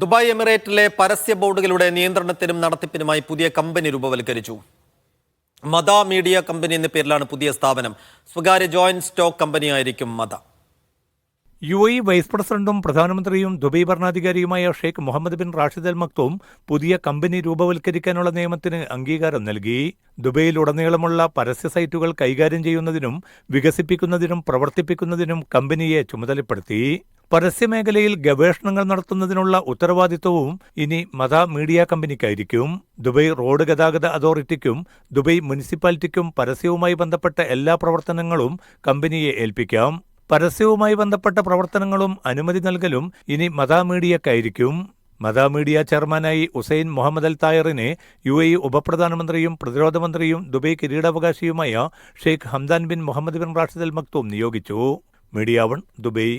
Dubai എമിറേറ്റിലെ പരസ്യ ബോർഡുകളുടെ നിയന്ത്രണത്തിനും നടത്തിപ്പിനുമായി പുതിയ company രൂപവൽക്കരിച്ചു. മത മീഡിയ കമ്പനി എന്ന പേരിലാണ് പുതിയ സ്ഥാപനം. സ്വകാര്യ ജോയിന്റ് സ്റ്റോക്ക് കമ്പനിയായിരിക്കും മത യു എ വൈസ് പ്രസിഡന്റും പ്രധാനമന്ത്രിയും Dubai ഭരണാധികാരിയുമായ Sheikh Mohammed bin Rashid Al Maktoum പുതിയ കമ്പനി രൂപവൽക്കരിക്കാനുള്ള നിയമത്തിന് അംഗീകാരം നൽകി. ദുബൈയിലുടനീളമുള്ള പരസ്യ സൈറ്റുകൾ കൈകാര്യം ചെയ്യുന്നതിനും വികസിപ്പിക്കുന്നതിനും പ്രവർത്തിപ്പിക്കുന്നതിനും കമ്പനിയെ ചുമതലപ്പെടുത്തി. പരസ്യമേഖലയിൽ ഗവേഷണങ്ങൾ നടത്തുന്നതിനുള്ള ഉത്തരവാദിത്വവും ഇനി മത മീഡിയ കമ്പനിക്കായിരിക്കും. ദുബൈ റോഡ് ഗതാഗത അതോറിറ്റിക്കും ദുബൈ മുനിസിപ്പാലിറ്റിക്കും പരസ്യവുമായി ബന്ധപ്പെട്ട എല്ലാ പ്രവർത്തനങ്ങളും കമ്പനിയെ ഏൽപ്പിക്കാം. പരസ്യവുമായി ബന്ധപ്പെട്ട പ്രവർത്തനങ്ങളും അനുമതി നൽകലും ഇനി മത മീഡിയക്കായിരിക്കും. മത മീഡിയ ചെയർമാനായി ഉസൈൻ മുഹമ്മദ് അൽ തായറിനെ യു എ ഉപപ്രധാനമന്ത്രിയും പ്രതിരോധ മന്ത്രിയും Dubai കിരീടാവകാശിയുമായ Sheikh Hamdan bin Mohammed bin Rashid Al Maktoum നിയോഗിച്ചു. Media One Dubai.